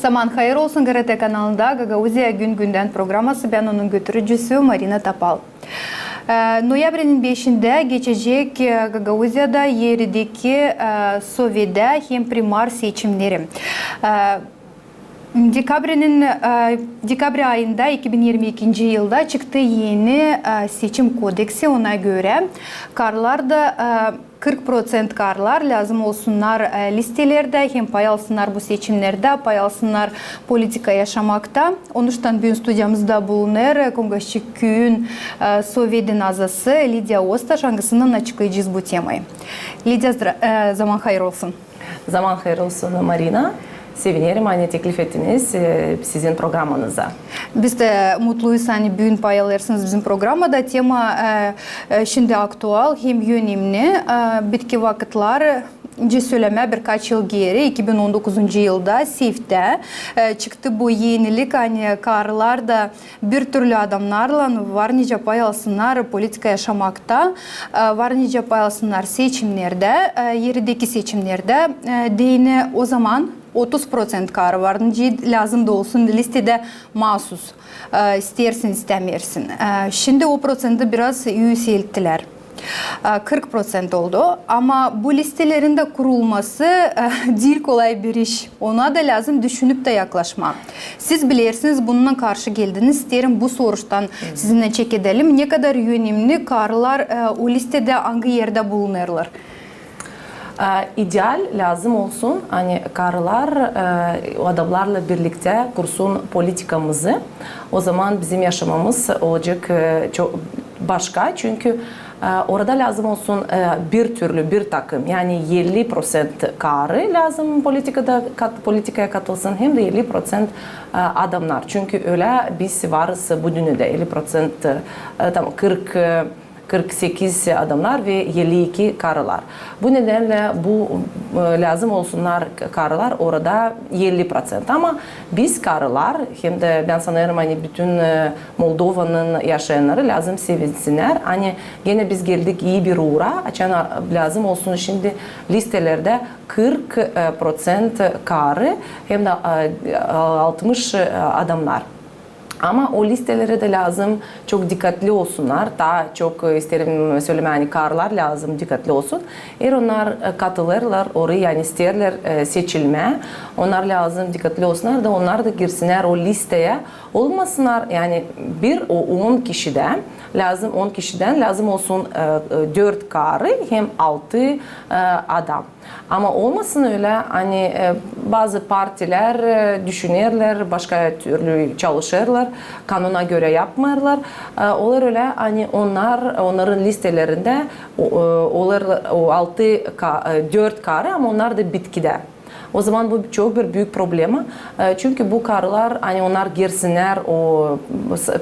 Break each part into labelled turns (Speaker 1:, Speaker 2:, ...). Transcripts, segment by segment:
Speaker 1: Zaman hayır olsun GRT kanalında Gagauzya Gün Günden programması ben onun götürücüsü Marina Tapal. Ee, Noyabr'ın 5'inde geçecek e, Gagauzya'da yerdeki e, Sovyet'de hem primar seçimleri. Dekabr'ın e, Dekabr ayında 2022 yılda çıktı yeni e, seçim kodeksi ona göre karlarda e, 40% karlar lazım olsunlar e, listelerde hem pay alsınlar bu seçimlerde pay alsınlar politika yaşamakta. Onuştan bugün stüdyamızda bulunur Kongaşçı Köyün e, Sovyet'in azası Lidya Ostaş hangisinin açıklayacağız bu temayı. Lidya zdra- e, zaman hayır olsun.
Speaker 2: Zaman hayır olsun Marina. Sevinirim hani teklif ettiniz e, sizin programınıza.
Speaker 1: Biz de mutluyuz hani bugün pay bizim programda. Tema e, e, şimdi aktual hem önemli. E, bitki vakitler önce söyleme birkaç yıl geri 2019 yılda SİF'te e, çıktı bu yenilik hani karlarda bir türlü adamlarla var nice pay alsınlar politika yaşamakta e, var nice pay alsınlar seçimlerde e, yerdeki seçimlerde e, değine o zaman 30% kar var. Lazım olsun listede mahsus. E, istersin istemirsin. E, Şimdi o prosenti biraz yükselttiler. E, 40% oldu ama bu listelerin de kurulması e, değil kolay bir iş. Ona da lazım düşünüp de yaklaşma. Siz bilirsiniz bununla karşı geldiniz. İsterim bu soruçtan sizinle çek edelim. Ne kadar önemli karlar e, o listede hangi yerde bulunurlar?
Speaker 2: E, ideal lazım olsun hani karılar e, adamlarla birlikte kursun politikamızı. O zaman bizim yaşamamız olacak e, çok başka çünkü e, orada lazım olsun bir türlü bir takım yani 50% karı lazım politikada kat, politikaya katılsın hem de 50% e, adamlar. Çünkü öyle biz varız bu dünyada 50% e, tam 40 e, 48 adamlar ve 52 karılar. Bu nedenle bu e, lazım olsunlar karılar orada 50%. Ama biz karılar hem de ben sanırım hani bütün e, Moldova'nın yaşayanları lazım sevinsinler. Hani gene biz geldik iyi bir uğra. Açan lazım olsun şimdi listelerde 40% karı hem de e, 60 adamlar. Ama o listelere de lazım çok dikkatli olsunlar. Daha çok e, isterim söyleme yani karlar lazım dikkatli olsun. Eğer onlar e, katılırlar oraya yani isterler e, seçilme. Onlar lazım dikkatli olsunlar da onlar da girsinler o listeye. Olmasınlar yani bir o 10 kişiden lazım 10 kişiden lazım olsun 4 karı hem 6 adam. Ama olmasın öyle hani bazı partiler düşünürler, başka türlü çalışırlar, kanuna göre yapmıyorlar. Olur öyle hani onlar onların listelerinde olur o 6 4 karı ama onlar da bitkide. O zaman bu çok bir büyük problem. Çünkü bu karılar hani onlar girsinler o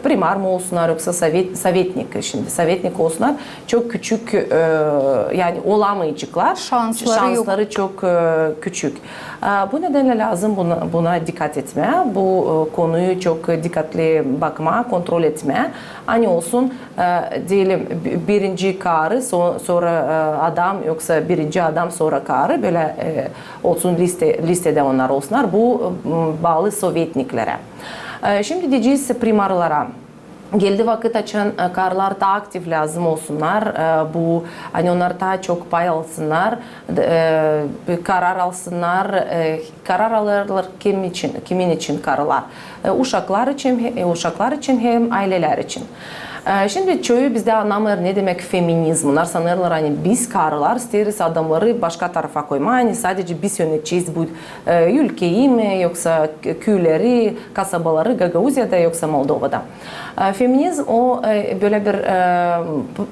Speaker 2: primar mı olsunlar yoksa sovet, sovetnik şimdi sovetnik olsunlar çok küçük yani olamayacaklar.
Speaker 1: Şansları,
Speaker 2: Şansları yok. çok küçük. Bu nedenle lazım buna, buna dikkat etme. Bu konuyu çok dikkatli bakma, kontrol etme. Hani olsun diyelim birinci karı sonra adam yoksa birinci adam sonra karı böyle olsun liste, listede onlar olsunlar. Bu bağlı Sovyetniklere. Şimdi diyeceğiz primarlara. Geldi vakit açan karlar daha aktif lazım olsunlar. Bu hani onlar daha çok pay alsınlar, karar alsınlar. Karar alırlar kim için, kimin için kararlar? Uşaklar için, uşaklar için hem aileler için. Şimdi çoğu bizde anlamıyor ne demek feminizm. Onlar sanırlar hani biz karılar isteriz adamları başka tarafa koyma. Hani sadece biz yöneteceğiz bu ülkeyi mi yoksa köyleri, kasabaları Gagauzya'da yoksa Moldova'da. Feminizm o böyle bir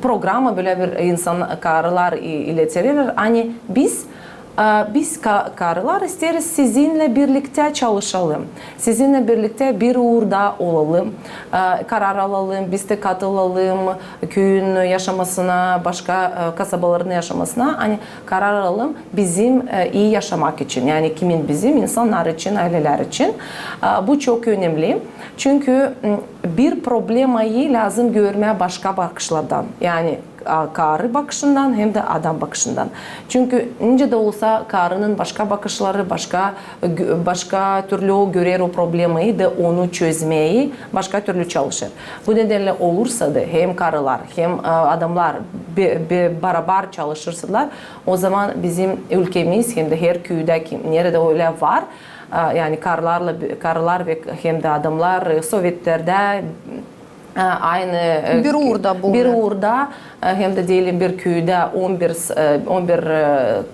Speaker 2: programa böyle bir insan karılar iletilir. Hani biz biz karılar isteriz sizinle birlikte çalışalım. Sizinle birlikte bir uğurda olalım. Karar alalım, biz de katılalım köyün yaşamasına, başka kasabaların yaşamasına. Hani karar alalım bizim iyi yaşamak için. Yani kimin bizim? insanlar için, aileler için. Bu çok önemli. Çünkü bir problemayı lazım görmeye başka bakışlardan. Yani karı bakışından hem de adam bakışından. Çünkü ince de olsa karının başka bakışları, başka gö- başka türlü o görer o problemi de onu çözmeyi başka türlü çalışır. Bu nedenle olursa da hem karılar hem e, adamlar bir, bir beraber çalışırsalar o zaman bizim ülkemiz hem de her köyde nerede öyle var e, yani karlarla karılar ve hem de adamlar e, Sovyetlerde e, aynı e,
Speaker 1: Bir uğurda bulunuyor.
Speaker 2: bir uğurda e, hem de diyelim bir köyde 11 s- e, 11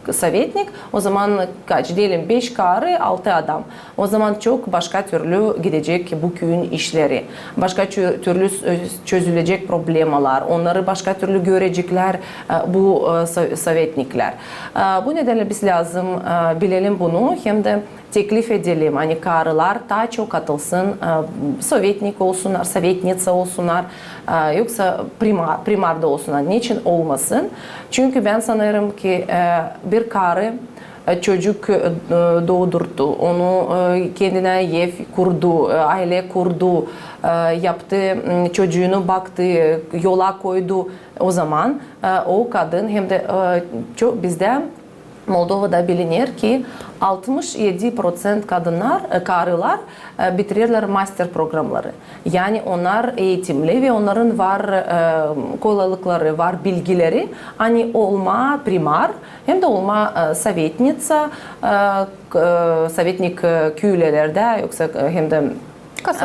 Speaker 2: e, sovetnik o zaman kaç diyelim 5 karı 6 adam. O zaman çok başka türlü gidecek bu köyün işleri. Başka türlü s- çözülecek problemler onları başka türlü görecekler e, bu e, so- sovetnikler E, bu nedenle biz lazım e, bilelim bunu. Hem de teklif edelim. Hani karılar daha çok katılsın. e, Sovetnik olsunlar, sovetnitsa olsunlar. e, Yoksa primar, primarda olsunlar. Niçin olmasın? Çünkü ben sanırım ki e, bir karı e, çocuk doğdurdu. Onu kendine ev kurdu, aile kurdu, yaptı, çocuğunu baktı, yola koydu. O zaman o kadın hem de çok bizde Moldova'da bilinir ki 67% kadınlar, karılar bitirirler master programları. Yani onlar eğitimli ve onların var kolaylıkları, var bilgileri. Hani olma primar hem de olma e, sovetnik köylerde yoksa hem de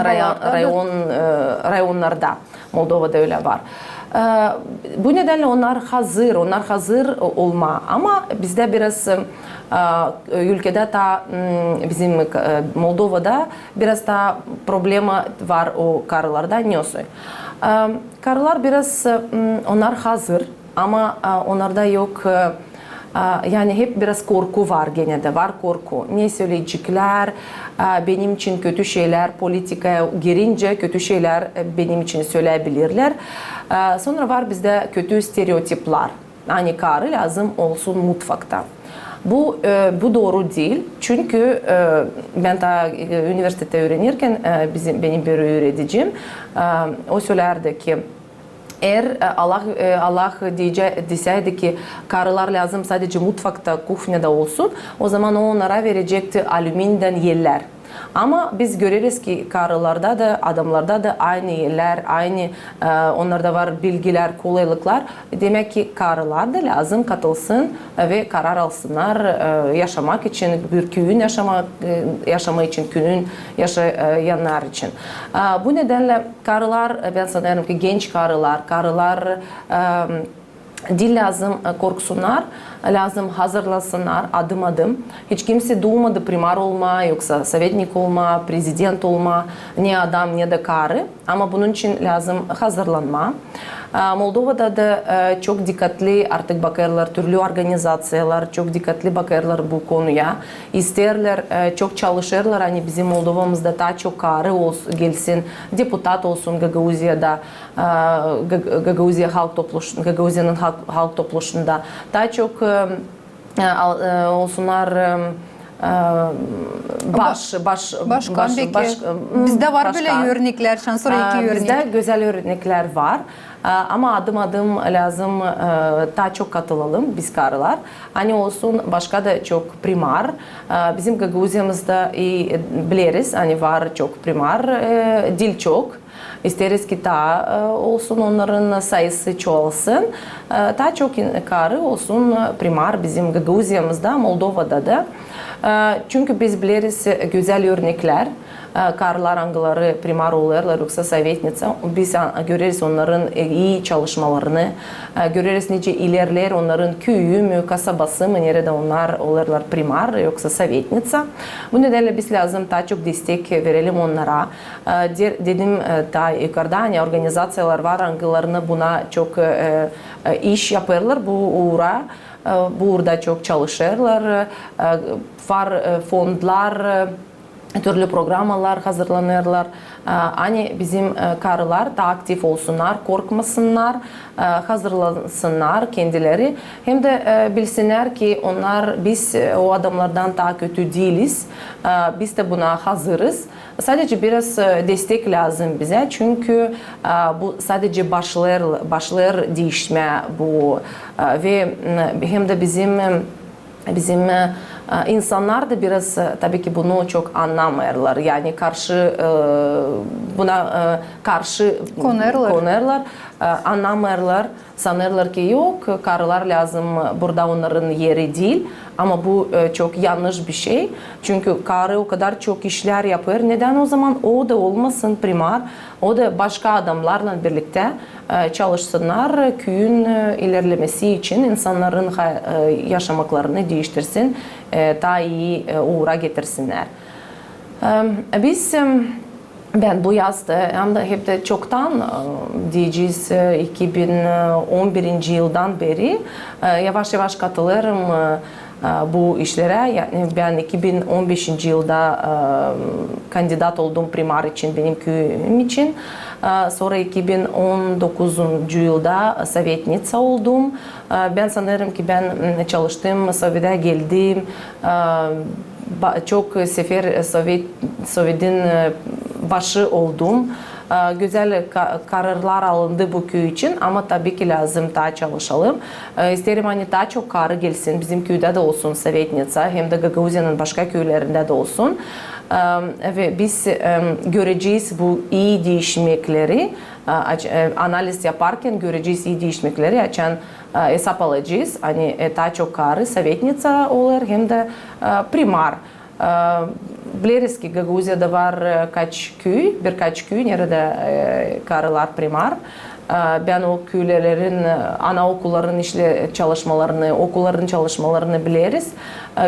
Speaker 2: rayon,
Speaker 1: da.
Speaker 2: rayon, rayonlarda Moldova'da öyle var. Bu nedenle onlar hazır, onlar hazır olma ama bizde biraz ülkede ta bizim Moldova'da biraz daha problema var o karılarda. E, Karılar biraz onlar hazır ama onlarda yok Yani hep biraz korku var gene de var korku. Ne söyleyecekler, benim için kötü şeyler, politikaya girince kötü şeyler e, benim için söyleyebilirler. Sonra var bizde kötü stereotipler. Hani karı lazım olsun mutfakta. Bu e, bu doğru değil. Çünkü e, ben daha üniversitede öğrenirken bizim benim bir öğreticim o söylerdi ki eğer e, Allah e, Allah diye deseydi ki karılar lazım sadece mutfakta, kuhnyada olsun, o zaman o onlara verecekti alüminyumdan yerler. Amma biz görürük ki, qarılarda da, adamlarda da aynı yerlər, aynı ə, onlarda var bilgilər, kolaylıqlar. Demək ki, qarılar da lazım katılsın və karar alsınlar e, ə, yaşamaq üçün, bir gün yaşamaq yaşama e, üçün, günün yaşayanlar üçün. Ə, bu nedənlə qarılar, mən sanıram ki, gənc qarılar, qarılar ə, dil lazım korksunlar. Lazım hazırlasınlar adım adım. Hiç kimse duymadı primar olma, yoksa sovetnik olma, prezident olma, ne adam ne de karı. Ama bunun için lazım hazırlanma. Moldova'da da çok dikkatli artık bakarlar, türlü organizasyonlar çok dikkatli bakarlar bu konuya. İsterler, çok çalışırlar. Hani bizim Moldova'mızda daha çok karı olsun, gelsin, deputat olsun Gagauziya'da, e, Gag- Gagauzya halk topluluğu, Gagauziya'nın halk, halk topluluğunda. Daha çok olsunlar baş, baş,
Speaker 1: Başkan
Speaker 2: baş-
Speaker 1: peki.
Speaker 2: baş-
Speaker 1: Bizde var böyle
Speaker 2: başkan.
Speaker 1: örnekler, şanslı
Speaker 2: Aa,
Speaker 1: iki örnek.
Speaker 2: Bizde güzel örnekler var. Aa, Ama adım adım lazım e, daha çok katılalım biz karılar. Hani olsun başka da çok primar. Aa, Bizim Gagauziyamızda iyi biliriz. Hani var çok primar, e, dil çok. İsteriz ki daha e, olsun onların sayısı çoğalsın. E, Daha çok karı olsun primar bizim Gagauziyamızda, Moldova'da da. E, Çünkü biz biliriz e, güzel örnekler. Karlar hangileri primar olurlar yoksa sovetnitsa biz görürüz onların e, iyi çalışmalarını, görürüz nice ilerler onların köyü mü, kasabası mı, nerede onlar olurlar primar yoksa sovetnitsa. Bu nedenle biz lazım daha çok destek verelim onlara. Dedim daha yukarıda hani organizasyonlar var hangilerini buna çok iş yaparlar bu uğra. Burada çok çalışırlar. Var fondlar, türlü programalar hazırlanırlar. Ee, Hani bizim e, karılar da aktif olsunlar, korkmasınlar, e, hazırlansınlar kendileri. Hem de e, bilsinler ki onlar biz o adamlardan daha kötü değiliz. E, Biz de buna hazırız. Sadece biraz destek lazım bize çünkü bu sadece başlar başlar değişme bu ve hem de bizim bizim insanlar da biraz e, tabii ki bunu çok anlamıyorlar. Yani karşı e, buna e, karşı
Speaker 1: Konerler.
Speaker 2: konerler, anlamıyorlar. Sanırlar ki yok karılar lazım burada onların yeri değil. Ama bu çok yanlış bir şey. Çünkü karı o kadar çok işler yapıyor. Neden o zaman o da olmasın primar? O da başka adamlarla birlikte çalışsınlar. Köyün ilerlemesi için insanların yaşamaklarını değiştirsin. Daha iyi uğra getirsinler. Biz ben bu yazda hem de hep de çoktan e, diyeceğiz e, 2011 yıldan beri e, yavaş yavaş katılırım bu işlere. Yani ben 2015 yılda kandidat oldum primar için benim köyüm için. Sonra 2019 yılda sovetnitsa oldum. Ben sanırım ki ben çalıştım, Sovyet'e geldim. Çok sefer Sovyet Sovyet'in e, başı oldum. E, Güzel ka- kararlar alındı bu köy için ama tabii ki lazım daha çalışalım. E, İsterim hani daha çok karı gelsin. Bizim köyde de olsun Sovetnitsa hem de Gagavuzya'nın başka köylerinde de olsun. Ve biz göreceğiz bu iyi değişmekleri analiz yaparken göreceğiz iyi değişmekleri açan hesap alacağız. Hani e, daha çok karı Sovetnitsa olur hem de primar. E, Biliriz ki Gagavuzya'da var kaç köy, birkaç köy nerede karılar primar. Ben o köylerin, anaokulların işle çalışmalarını, okulların çalışmalarını biliriz.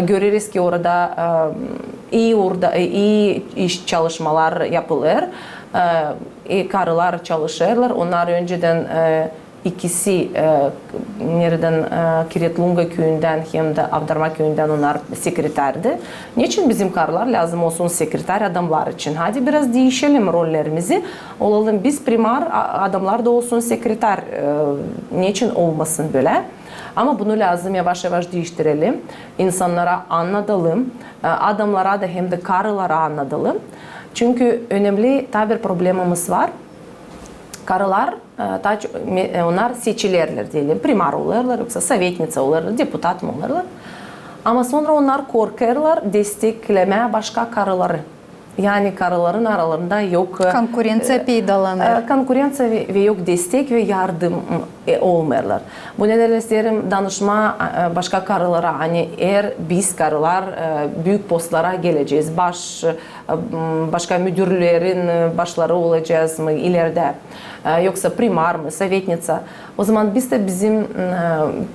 Speaker 2: Görürüz ki orada iyi orada iyi iş çalışmalar yapılır. Karılar çalışırlar. Onlar önceden ikisi e, nereden e, Kiritlunga köyünden hem de Avdarma köyünden onlar sekreterdi. Niçin bizim karılar lazım olsun sekreter adamlar için? Hadi biraz değişelim rollerimizi. Olalım biz primar adamlar da olsun sekreter. E, niçin olmasın böyle? Ama bunu lazım yavaş yavaş değiştirelim. İnsanlara anlatalım. E, Adamlara da hem de karılara anlatalım. Çünkü önemli tabi problemimiz var karılar e, me- e, onlar seçilirler diyelim. Primar olurlar yoksa sovetnitsa olurlar, deputat mı olurlar. Ama sonra onlar korkarlar desteklemeye başka karıları. Yani karıların aralarında yok e,
Speaker 1: Konkurensiya peydalanır.
Speaker 2: e, konkurensiya ve, yok destek ve yardım e, olmuyorlar. Bu nedenle isterim danışma e, başka karılara hani eğer biz karılar e, büyük postlara geleceğiz, baş e, başka müdürlerin e, başları olacağız mı ileride E, yoksa primar mı, sovetnitsa o zaman biz de bizim e,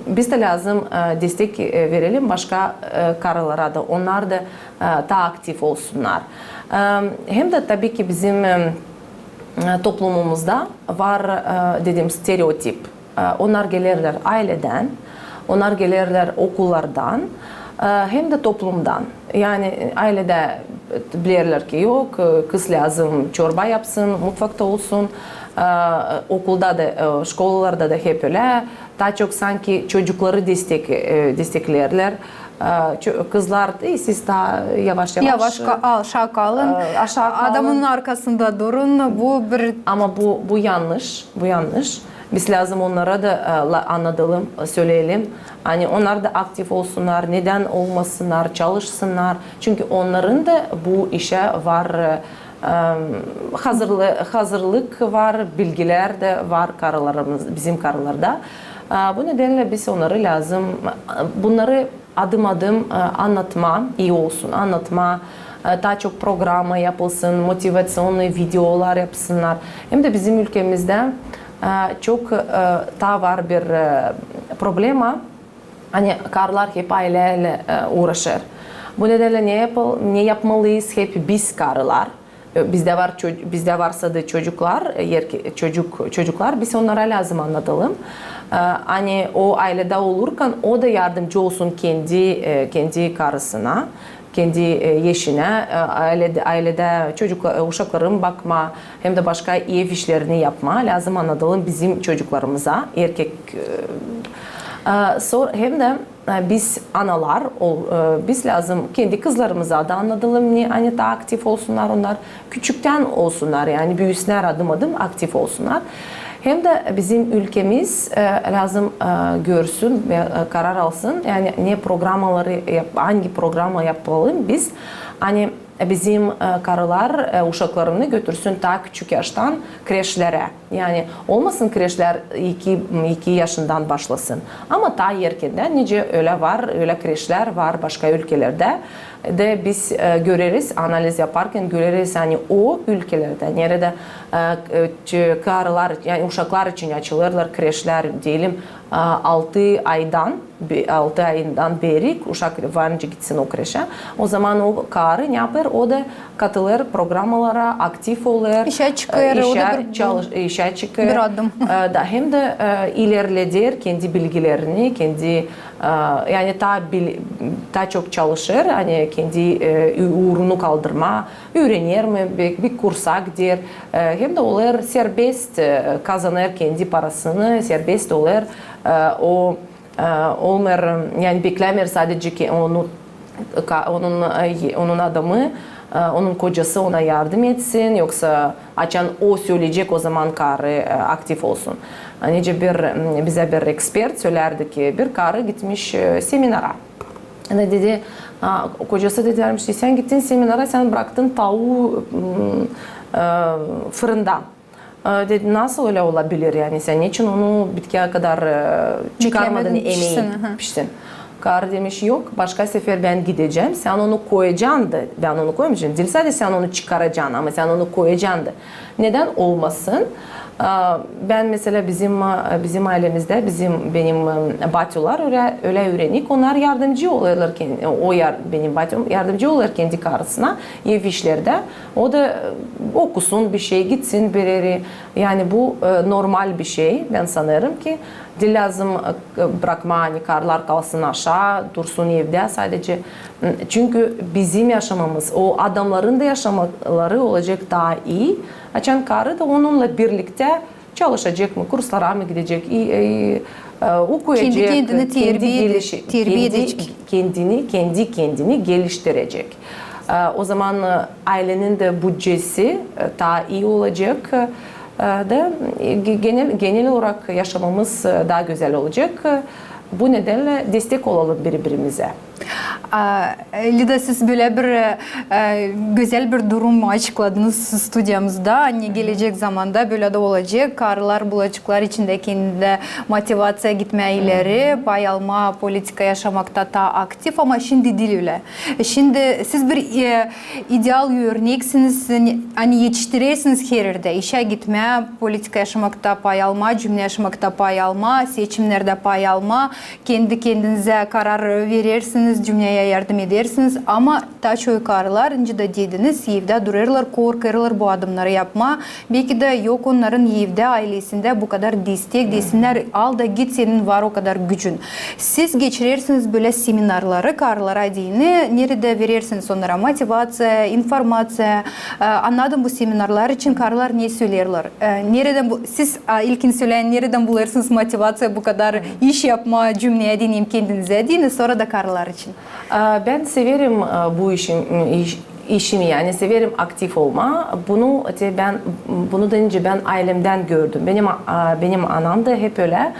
Speaker 2: biz de lazım e, destek e, verelim başka e, karılara da onlar da e, daha aktif olsunlar. Hem de tabii ki bizim toplumumuzda var dediğim stereotip. Onlar gelirler aileden, onlar gelirler okullardan, hem de toplumdan. Yani ailede bilirler ki yok kız lazım çorba yapsın, mutfakta olsun. Okulda da, şkollarda da hep öyle. Daha çok sanki çocukları destek desteklerler. E, ço- Kızlar "İyi, siz daha yavaş yavaş,
Speaker 1: Yavaş ka- aşağı kalın.
Speaker 2: Ee, aşağı kalın.
Speaker 1: Adamın arkasında durun. Bu bir
Speaker 2: Ama bu bu yanlış, bu yanlış. Biz lazım onlara da e, la- anlatalım, söyleyelim. Hani onlar da aktif olsunlar, neden olmasınlar, çalışsınlar. Çünkü onların da bu işe var e, hazırlık, hazırlık var, bilgiler de var karılarımız, bizim karılarda. E, Bu nedenle biz onları lazım, bunları adım adım e, anlatma, iyi olsun, anlatma, e, daha çok programa yapılsın, motivasyonlu videolar yapsınlar. Hem de bizim ülkemizde e, çok daha var bir problema. Hani karlar hep aileyle uğraşır. Bu nedenle ne, yapal, ne yapmalıyız hep biz karılar. Bizde var bizde varsa da çocuklar, e, erke- çocuk çocuklar biz onlara lazım anlatalım. E, Hani o ailede olurken o da yardımcı olsun kendi e, kendi karısına kendi e, yaşına, e, ailede, ailede çocuk uşakların bakma hem de başka ev işlerini yapma lazım anlatalım bizim çocuklarımıza erkek e, Sonra hem de e, biz analar, e, biz lazım kendi kızlarımıza da anlatalım. Ni hani daha aktif olsunlar? Onlar küçükten olsunlar. Yani büyüsünler adım adım aktif olsunlar. Hem de bizim ülkemiz e, lazım görsün ve karar alsın. Yani ne programaları hangi programa yapalım? Biz hani bizim e, karılar e, uşaklarını götürsün daha küçük yaştan kreşlere. Yani olmasın kreşler 2 2 yaşından başlasın. Ama daha erkenden nice öyle var, öyle kreşler var başka ülkelerde de biz e, göreriz analiz yaparken göreriz hani o ülkelerde nerede e, e, karılar yani uşaklar için açılırlar kreşler diyelim 6 aydan 6 ayından beri uşak varınca gitsin o kreşe. O zaman o karı ne yapar? O da katılır programalara, aktif olur.
Speaker 1: İşe çıkıyor, o da bir-
Speaker 2: çalış, işe çıkıyor.
Speaker 1: bir adım.
Speaker 2: E, da hem de e, ilerledir kendi bilgilerini, kendi e, yani daha daha çok çalışır. Hani kendi uğrunu kaldırma, öğrenir mi, bir, bir kursa gider. Hem de olur serbest kazanır kendi parasını, serbest olur. O olmer yani beklemir sadece ki onu onun onun adamı e, onun kocası ona yardım etsin yoksa açan o söyleyecek o zaman karı e, aktif olsun. Nice bir bize bir expert söylerdi ki bir karı gitmiş e, seminara. Ne dedi kocası dedi dermiş ki sen gittin seminara sen bıraktın tavuğu m, fırında. E, Dedi nasıl öyle olabilir yani sen niçin onu bitkiye kadar e, çıkarmadın emeği piştin. Karı demiş yok başka sefer ben gideceğim sen onu koyacaksın da ben onu koymayacağım. Değil sadece sen onu çıkaracaksın ama sen onu koyacaksın da. Neden olmasın? Ben mesela bizim bizim ailemizde bizim benim batyolar öyle öyle öğrenik onlar yardımcı oluyorlar kendi, o yar, benim batyom yardımcı oluyor kendi karısına ev işlerde. O da e, okusun bir şey gitsin bir yere. Yani bu e, normal bir şey ben sanırım ki de lazım bırakma hani karlar kalsın aşağı dursun evde sadece çünkü bizim yaşamamız o adamların da yaşamaları olacak daha iyi açan karı da onunla birlikte çalışacak mı kurslara mı gidecek iyi, iyi, okuyacak
Speaker 1: Kendi kendini terbiye
Speaker 2: gelişi-
Speaker 1: terbiye
Speaker 2: kendi-
Speaker 1: edecek.
Speaker 2: kendini kendi kendini geliştirecek. O zaman ailenin de bütçesi daha iyi olacak da e, genel genel olarak yaşamamız e, daha güzel olacak. E, Bu nedenle destek olalım birbirimize.
Speaker 1: Aa, Lida siz böyle bir e, güzel bir durum açıkladınız stüdyamızda. Hani gelecek zamanda böyle de olacak. Karılar bulacaklar içinde kendine motivasya gitme ileri, pay alma, politika yaşamakta daha aktif ama şimdi değil öyle. Şimdi siz bir e, ideal örneksiniz. Hani yetiştirirsiniz her yerde. İşe gitme, politika yaşamakta pay alma, cümle yaşamakta pay alma, seçimlerde pay alma, kendi kendinize karar verirsiniz, cümleye yardım edersiniz ama daha çok karılar önce de dediniz evde dururlar, korkarlar bu adımları yapma. Belki de yok onların evde, ailesinde bu kadar destek desinler al da git senin var o kadar gücün. Siz geçirirsiniz böyle seminarları karılara dini, nerede verirsiniz onlara motivasya, informasya. Ee, Anladım bu seminarlar için karılar ne söylerler? Ee, Nereden bu, siz e, ilkin söyleyin nereden bulursınuz motivasya bu kadar iş yapma cümleye dinleyeyim kendinize deyin sonra da karılar için.
Speaker 2: Ee, Ben severim e, bu işim, iş- işimi yani severim aktif olma. Bunu ben bunu da önce ben ailemden gördüm. Benim e, benim anam da hep öyle.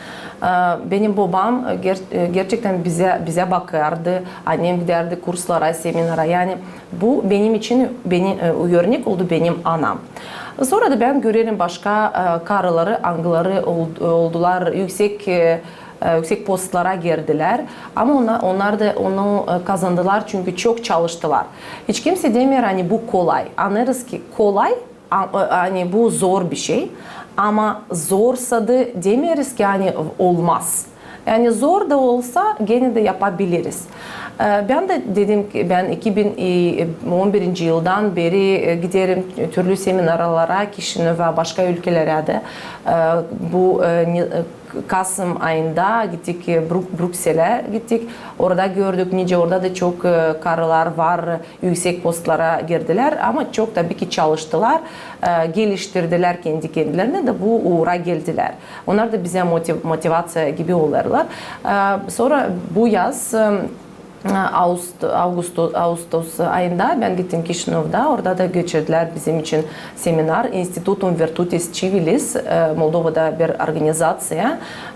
Speaker 2: Ee, Benim babam ger- gerçekten bize bize bakardı. Annem giderdi kurslara, seminara. Yani bu benim için benim örnek oldu benim anam. Sonra da ben görerim başka e, karıları, angıları ol- oldular yüksek e, e, yüksek postlara girdiler. Ama onlar, onlar da onu e, kazandılar çünkü çok çalıştılar. Hiç kimse demiyor hani bu kolay. Anlarız ki kolay e, hani bu zor bir şey. Ama zorsa da demiyoruz ki hani olmaz. Yani zor da olsa gene de yapabiliriz. Ben de dedim ki ben 2011 yıldan beri e, giderim türlü seminarlara, Kişinö ve başka ülkelere de e, bu e, e, Kasım ayında gittik e, Brüksel'e gittik. Orada gördük nice orada da çok e, karılar var yüksek postlara girdiler ama çok tabii ki çalıştılar. E, geliştirdiler kendi kendilerine de bu uğra geldiler. Onlar da bize motiv- motivasyon gibi olurlar. Sonra bu yaz e, Ağust, Ağustos, Ağustos ayında ben gittim Kişinev'da. Orada da geçirdiler bizim için seminer. Institutum Virtutis Civilis, e, Moldova'da bir organizasyon.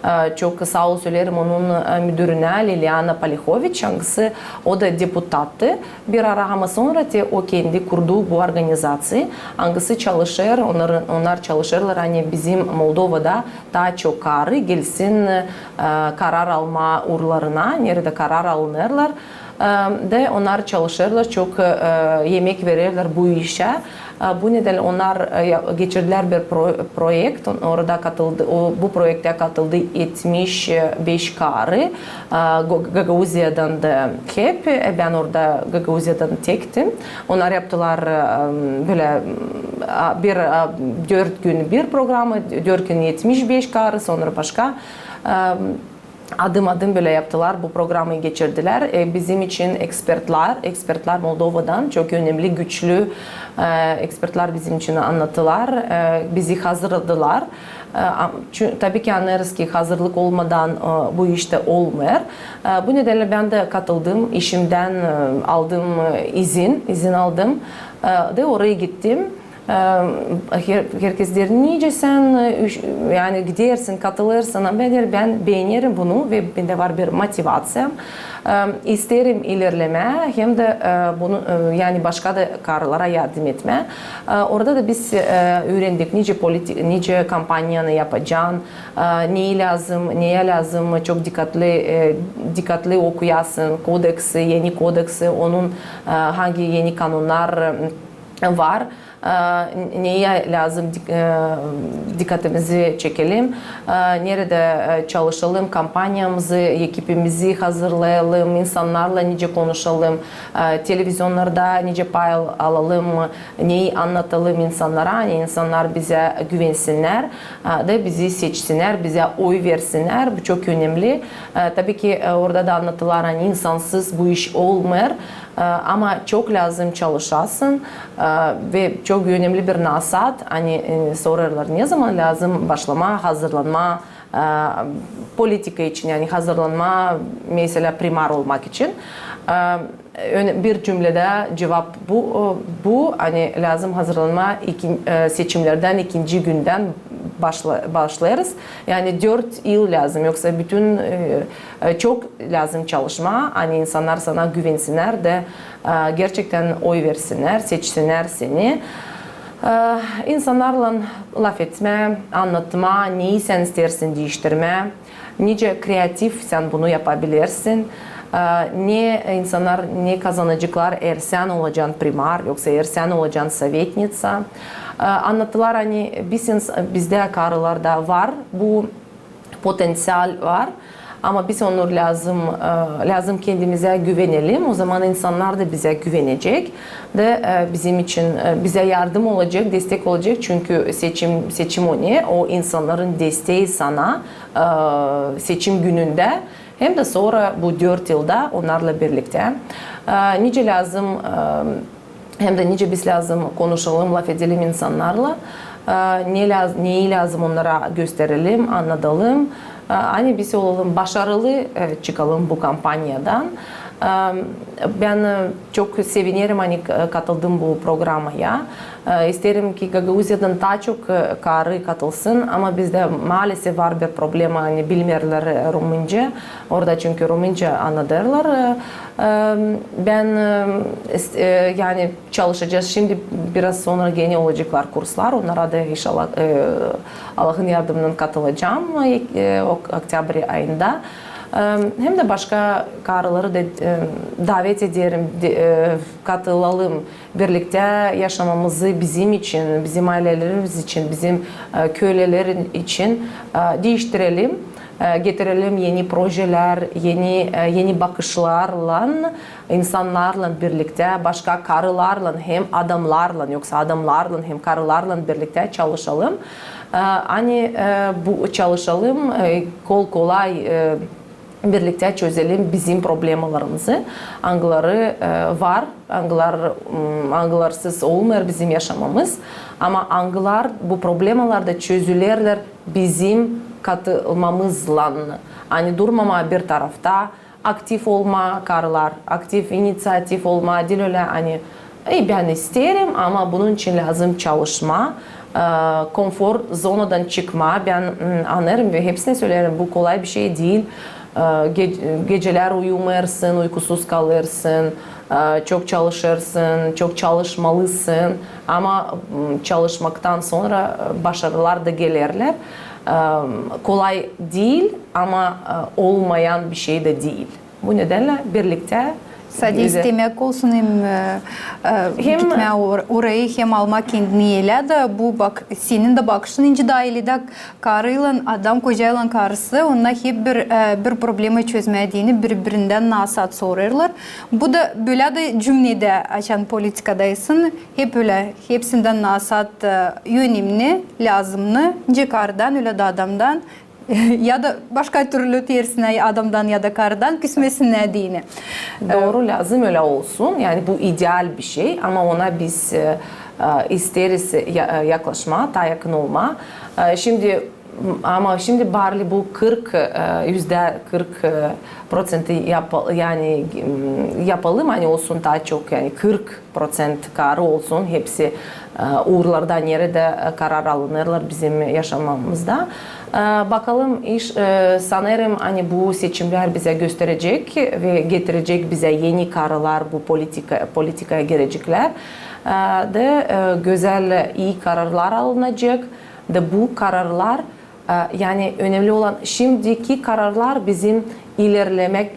Speaker 2: E, Çok sağ ol söylerim onun e, müdürüne Liliana Palihovic. Hangisi o da deputattı. Bir ara ama sonra o kendi kurduğu bu organizasyon. Hangisi çalışır, onlar, onlar çalışırlar hani bizim Moldova'da daha çok karı gelsin karar alma uğurlarına, nerede karar alınırlar de onlar çalışırlar, çok yemek verirler bu işe. Bu nedenle onlar geçirdiler bir pro- projekt, orada katıldı, bu projekte katıldı 75 karı. Gagauzya'dan da hep, E, ben orada Gagauzya'dan tektim. Onlar yaptılar böyle bir dört gün bir programı, dört gün 75 karı, sonra başka adım adım böyle yaptılar. Bu programı geçirdiler. E, bizim için ekspertler, ekspertler Moldova'dan çok önemli, güçlü e, ekspertler bizim için anlattılar. E, bizi hazırladılar. E, tabii ki anlarız ki hazırlık olmadan e, bu işte olmuyor. E, bu nedenle ben de katıldım. İşimden e, aldım e, izin, izin aldım. E, de oraya gittim. Her- herkes der nice sen üş- yani gidersin katılırsın ama der, ben beğenirim bunu ve bende var bir motivasyam. İsterim ilerleme hem de bunu yani başka da karılara yardım etme. Orada da biz öğrendik nice politik nice kampanyanı yapacaksın e, neyi lazım neye lazım çok dikkatli dikkatli okuyasın kodeksi yeni kodeksi onun hangi yeni kanunlar var neye lazım e, dikkatimizi çekelim, e, nerede e, çalışalım, kampanyamızı, ekibimizi hazırlayalım, insanlarla nice konuşalım, e, televizyonlarda nice pay al- alalım, neyi anlatalım insanlara, hani insanlar bize güvensinler, e, de bizi seçsinler, bize oy versinler, bu çok önemli. Tabii ki orada da anlatılar hani insansız bu iş olmuyor. Ama çok lazım çalışasın ve çok önemli bir nasihat hani e, sorarlar ne zaman lazım başlama hazırlanma politika için? Yani hazırlanma mesela primar olmak için bir cümlede cevap bu bu hani lazım hazırlanma iki, e, seçimlerden ikinci günden başla, başlarız. Yani dört yıl lazım yoksa bütün e, e, çok lazım çalışma. Hani insanlar sana güvensinler de gerçekten oy versinler, seçsinler seni. E, insanlarla laf etme, anlatma, neyi sen istersin değiştirme. Nice kreatif sen bunu yapabilirsin. Ee, ne insanlar ne kazanacaklar eğer sen olacaksın primar yoksa eğer sen olacaksın sovetnitsa. Ee, Anlattılar hani biz, bizde karılarda var bu potansiyel var. Ama biz onu lazım e, lazım kendimize güvenelim. O zaman insanlar da bize güvenecek de e, bizim için e, bize yardım olacak, destek olacak. Çünkü seçim seçim o ne? O insanların desteği sana seçim gününde hem de sonra bu dört yılda onlarla birlikte. E, Nice lazım e, hem de nice biz lazım konuşalım, laf edelim insanlarla. Ee, Ne lazım, neyi lazım onlara gösterelim, anlatalım. Hani biz olalım, başarılı e, çıkalım bu kampanyadan. Ben çok sevinirim hani katıldım bu programaya. İsterim ki Gagauzya'dan daha çok karı katılsın ama bizde maalesef var bir problem hani bilmiyorlar Rumunca. Orada çünkü Rumunca anlatırlar. E, Ben yani çalışacağız. Şimdi biraz sonra yeni olacaklar kurslar. Onlara da inşallah Allah'ın yardımından katılacağım ok- Oktyabr ayında. Hem de başka karıları da davet ederim, de- e, katılalım. Birlikte yaşamamızı bizim için, bizim ailelerimiz için, bizim e, köylülerin için e, değiştirelim. getirelim yeni projeler, yeni yeni bakışlarla insanlarla birlikte başka karılarla hem adamlarla yoksa adamlarla hem karılarla birlikte çalışalım. Hani bu çalışalım kol kolay birlikte çözelim bizim problemlerimizi. Angları e, var, anglar m, anglarsız olmuyor bizim yaşamamız. Ama anglar bu problemlerde çözülürler bizim katılmamızla. Hani durmama bir tarafta aktif olma karılar, aktif inisiyatif olma değil öyle hani "Ey, ben isterim ama bunun için lazım çalışma e, konfor zonadan çıkma ben mm, anlarım ve hepsine söylerim bu kolay bir şey değil E, geceler uyumayarsın uykusuz kalırsın e, çok çalışırsın çok çalışmalısın. Ama çalışmaktan sonra e, başarılar da gelirler. E, kolay değil ama e, olmayan bir şey de değil. Bu nedenle birlikte
Speaker 1: İstemek olsun hem, e, e,
Speaker 2: Hem-
Speaker 1: gitme or- orayı hem alma kendini ile de bu bak senin de bakışın ince dahilide karıyla adam kocayla karısı onlar hep bir e, bir problemi çözmediğini birbirinden nasat sorarlar. Bu da böyle de cümlede açan politikadaysın hep öyle hepsinden nasat e, yönümlü lazımlı cikardan öyle de adamdan ya da başka türlü tersine adamdan ya da karıdan küsmesine dini.
Speaker 2: Doğru lazım öyle olsun. Yani bu ideal bir şey ama ona biz e, e, isteriz ya- yaklaşma, daha yakın olma. E, Şimdi ama şimdi bari bu 40 e, yüzde 40 e, prosenti yap, yani yapalım hani olsun daha çok yani 40 prosent karı olsun hepsi e, uğurlardan yere de e, karar alınırlar bizim yaşamamızda. E, Bakalım iş e, sanırım hani bu seçimler bize gösterecek ve getirecek bize yeni kararlar bu politika politikaya girecekler. E, De e, güzel iyi kararlar alınacak. De bu kararlar yani önemli olan şimdiki kararlar bizim ilerlemek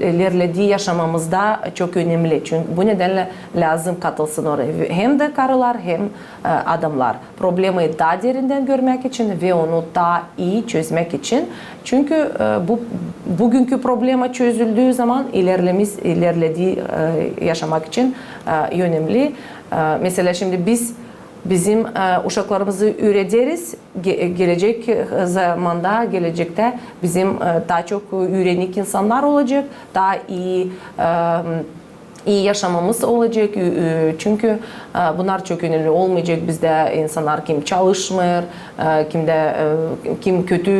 Speaker 2: ilerlediği yaşamamızda çok önemli. Çünkü bu nedenle lazım katılsın oraya. Hem de karılar hem e, adamlar. Problemi daha derinden görmek için ve onu daha iyi çözmek için. Çünkü e, bu bugünkü problema çözüldüğü zaman ilerlemiz ilerlediği e, yaşamak için önemli. Mesela şimdi biz Bizim e, uşaklarımızı üretiriz. Ge- gelecek zamanda, gelecekte bizim e, daha çok ürenik insanlar olacak. Daha iyi e, iyi yaşamamız olacak. Çünkü e, bunlar çok önemli olmayacak. Bizde insanlar kim çalışmıyor, e, kim de e, kim kötü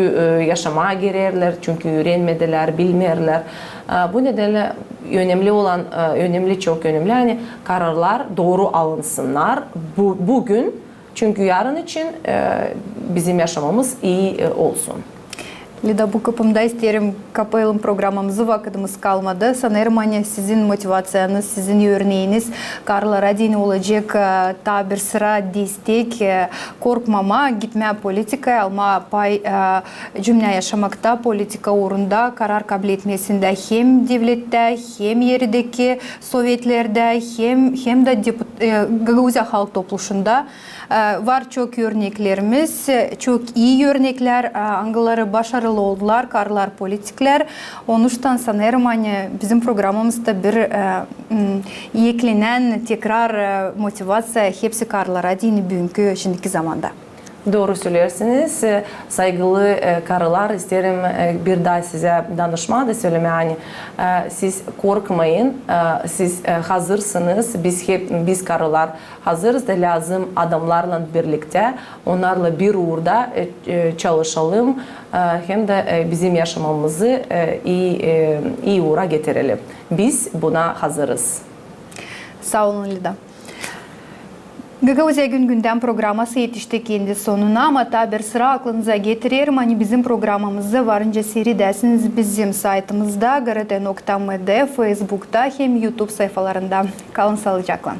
Speaker 2: yaşamaya girerler. Çünkü öğrenmediler, bilmiyorlar. E, Bu nedenle önemli olan, önemli çok önemli. Yani kararlar doğru alınsınlar bu, bugün. Çünkü yarın için bizim yaşamamız iyi olsun.
Speaker 1: Лида копымдай стерем капайлым программам зывакыдымыз калмады. Санермания сизин мотивацияны, сизин өрнейініс. Карла Радин олы жек э, та бір сыра дейстек э, коркмама гитмә политика, алма пай э, жүмне яшамакта политика орында карар кабілетмесінде хем девлетті, хем ердекі советлерді, хем, хем да депут, гагаузия халық топлушында. Var çox örnəklərimiz, e, çox iyi örnəklər, hanqıları e, başarılı oldular, qarlar politiklər. Onuşdan Sanermani bizim proqramımızda bir e, yeklənən təkrar motivasiya hepsi qarlara deyini bugünkü şimdiki zamanda.
Speaker 2: Doğru söylersiniz. E, Saygılı e, karılar isterim e, bir daha size danışma da söyleme yani siz korkmayın. Siz hazırsınız. Biz hep biz karılar hazırız da lazım adamlarla birlikte onlarla bir uğurda çalışalım. Hem de bizim yaşamamızı iyi iyi uğra getirelim. Biz buna hazırız.
Speaker 1: Sağ olun Lida. Gagavuzya Gün Gündem programması yetişti kendi sonuna ama tabi bir sıra aklınıza getiririm. Hani bizim programımızı varınca seyredesiniz bizim saytımızda, grt.md, Facebook'ta hem YouTube sayfalarında. Kalın sağlıcakla.